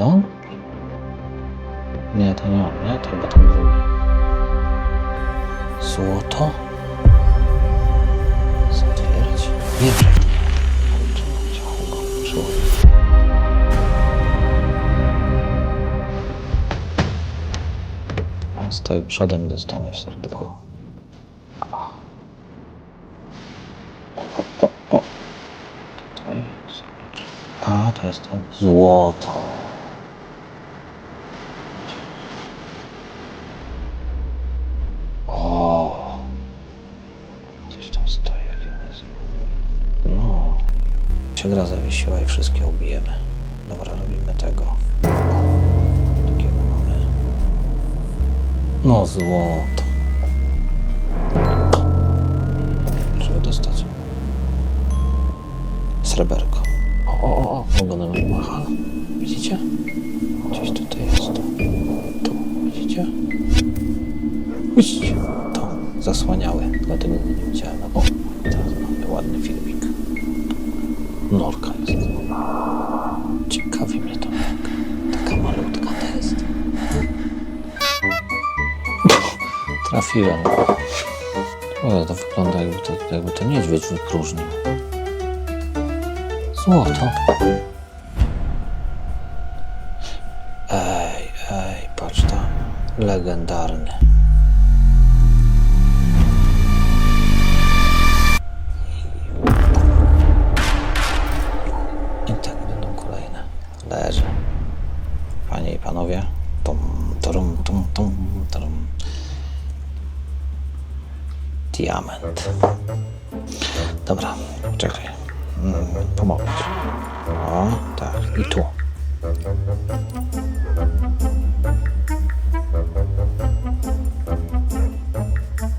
On? Nie, to nie nie? To chyba ten drugi. Złoto? Zatwierać. Nie stoi przodem, gdy stanie w jest. A, to jest ten złoto. O. Coś tam stoi, jak jest. No. Się gra zawiesiła i wszystkie ubijemy. Dobra, robimy tego. Takiego mamy. No, złoto. Trzeba dostać. Sreberko. O, o, o, ogonem macha. Widzicie? Gdzieś tutaj jest. Tu, widzicie? Uść. To, zasłaniały, dlatego go nie widziałem. O, teraz mamy ładny filmik. Norka jest. Ciekawi mnie to norka. Taka malutka to jest. Trafiłem. O, to wygląda jakby to, jakby to niedźwiedź wypróżnił. Złoto. Ej, ej, patrz tam. Legendarny. Panowie. Tum, turum, tum, tum, turum. Diament. Dobra, czekaj. Mm, pomogę ci. O, tak, i tu.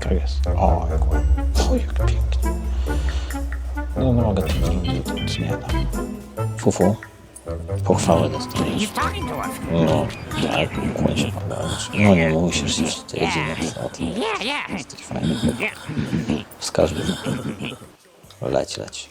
Tak jest. O, jak ładnie. O, jak pięknie. No, nie mogę zrobić, to nic nie da. Fufu. Pochwałę dostaniesz. No, tak, kładzie. No nie, musisz iść, to jedziemy. Jesteś fajny. Z każdym. Leć, leć.